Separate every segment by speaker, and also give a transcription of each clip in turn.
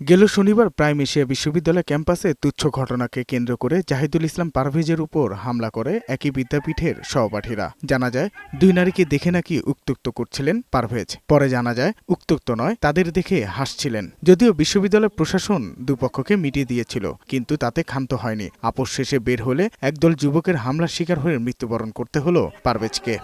Speaker 1: গেল শনিবার prime Asia বিশ্ববিদ্যালয় ক্যাম্পাসে তুচ্ছ ঘটনাকে কেন্দ্র করে জাহিদুল ইসলাম পারভেজের উপর হামলা করে একই বিদ্যাপীঠের সহপাঠীরা। জানা যায়, দুই নারীকে দেখে নাকি উত্তুক্ত করছিলেন পারভেজ। পরে জানা যায় উত্তুক্ত নয়, তাদের দেখে হাসছিলেন। যদিও বিশ্ববিদ্যালয় প্রশাসন দুপক্ষকে মিটিয়ে দিয়েছিল, কিন্তু তাতে ক্ষান্ত হয়নি। আপোষ শেষে বের হলে একদল যুবকের হামলার শিকার হয়ে মৃত্যুবরণ করতে হলো পারভেজকে।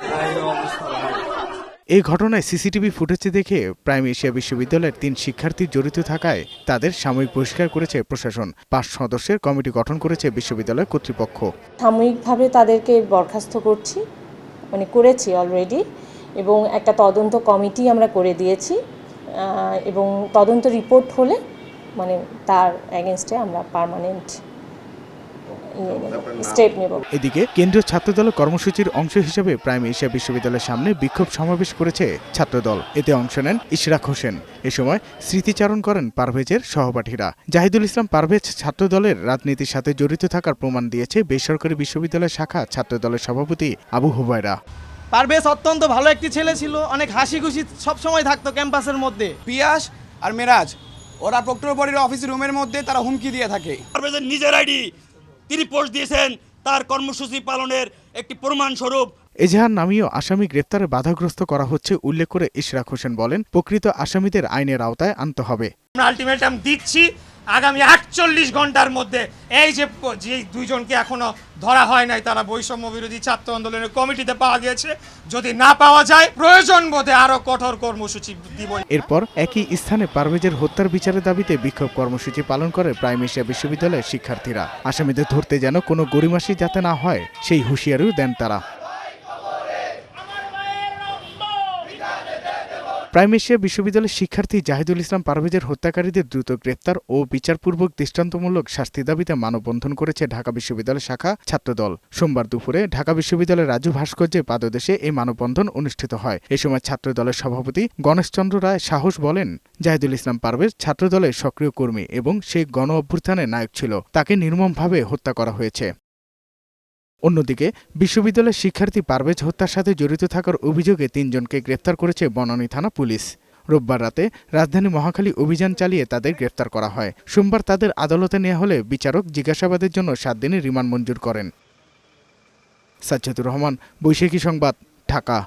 Speaker 1: এই ঘটনায় সিসিটিভি ফুটেজে দেখে প্রাইম এশিয়া বিশ্ববিদ্যালয়ের তিন শিক্ষার্থী জড়িত থাকায় তাদের সাময়িক বহিষ্কার করেছে প্রশাসন। পাঁচ সদস্যের কমিটি গঠন করেছে বিশ্ববিদ্যালয় কর্তৃপক্ষ।
Speaker 2: সাময়িকভাবে তাদেরকে বরখাস্ত করছি মানে করেছি অলরেডি এবং একটা তদন্ত কমিটি আমরা করে দিয়েছি এবং তদন্ত রিপোর্ট হলে মানে তার অ্যাগেনস্টে আমরা পার্মানেন্ট স্টেপ নেব।
Speaker 1: এদিকে কেন্দ্রীয় ছাত্রদল কর্মসূচির অংশ হিসেবে প্রাইম এশিয়া বিশ্ববিদ্যালয়ের সামনে বিক্ষোভ সমাবেশ করেছে ছাত্রদল। এতে অংশ নেন ইশরাক হোসেন। এ সময় স্মৃতিচারণ করেন পারভেজের সহপাঠীরা। জাহিদুল ইসলাম পারভেজ ছাত্রদলের রাজনীতির সাথে জড়িত থাকার প্রমাণ দিয়েছে বেসরকারি বিশ্ববিদ্যালয় শাখা ছাত্রদলের সভাপতি আবু হুবায়রা।
Speaker 3: পারভেজ অত্যন্ত ভালো একটি ছেলে ছিল অনেক হাসি খুশি সবসময় থাকতো ক্যাম্পাসের মধ্যে।
Speaker 4: পিয়াস আর মেরাজ ওরা প্রক্টর বডির অফিস রুমের মধ্যে তারা হুমকি দিয়ে থাকে।
Speaker 5: পারভেজের নিজের আইডি তিনি পোস্ট দিয়েছেন তার কর্মসূচি পালনের একটি প্রমাণস্বরূপ।
Speaker 1: এজাহার নামীয় আসামি গ্রেপ্তারে বাধাগ্রস্ত করা হচ্ছে উল্লেখ করে ইশরাক হোসেন বলেন প্রকৃত আসামিদের আইনের আওতায় আনতে হবে।
Speaker 6: আমরা আলটিমেটাম দিচ্ছি আগামী আটচল্লিশ ঘণ্টার মধ্যে এই যে যে দুইজনকে এখনও ধরা হয় নাই, তারা বৈষম্য বিরোধী ছাত্র আন্দোলনের কমিটিতে পাওয়া গিয়েছে। যদি না পাওয়া যায়, প্রয়োজন বোধে আরও কঠোর কর্মসূচি দিব।
Speaker 1: এরপর একই স্থানে পারভেজের হত্যার বিচারের দাবিতে বিক্ষোভ কর্মসূচি পালন করে প্রাইম এশিয়া বিশ্ববিদ্যালয়ের শিক্ষার্থীরা। আসামিদের ধরতে যেন কোনো গরিমাসি যাতে না হয়, সেই হুঁশিয়ারিও দেন তারা। প্রাইম এশিয়া বিশ্ববিদ্যালয়ের শিক্ষার্থী জাহিদুল ইসলাম পারভেজের হত্যাকারীদের দ্রুত গ্রেপ্তার ও বিচারপূর্বক দৃষ্টান্তমূলক শাস্তি দাবিতে মানববন্ধন করেছে ঢাকা বিশ্ববিদ্যালয় শাখা ছাত্রদল। সোমবার দুপুরে ঢাকা বিশ্ববিদ্যালয়ের রাজু ভাস্কর্যে পাদদেশে এই মানববন্ধন অনুষ্ঠিত হয়। এ সময় ছাত্রদলের সভাপতি গণেশচন্দ্র রায় সাহস বলেন, জাহিদুল ইসলাম পারভেজ ছাত্রদলের সক্রিয় কর্মী এবং সে গণ অভ্যুত্থানের নায়ক ছিল। তাকে নির্মমভাবে হত্যা করা হয়েছে। অন্যদিকে, বিশ্ববিদ্যালয়ের শিক্ষার্থী পারভেজ হত্যার সাথে জড়িত থাকার অভিযোগে তিনজনকে গ্রেপ্তার করেছে বনানী থানা পুলিশ। রোববার রাতে রাজধানী মহাখালী অভিযান চালিয়ে তাদের গ্রেফতার করা হয়। সোমবার তাদের আদালতে নেওয়া হলে বিচারক জিজ্ঞাসাবাদের জন্য সাত দিনের রিমান্ড মঞ্জুর করেন। সাজ্জাদুর রহমান, বৈশাখী সংবাদ, ঢাকা।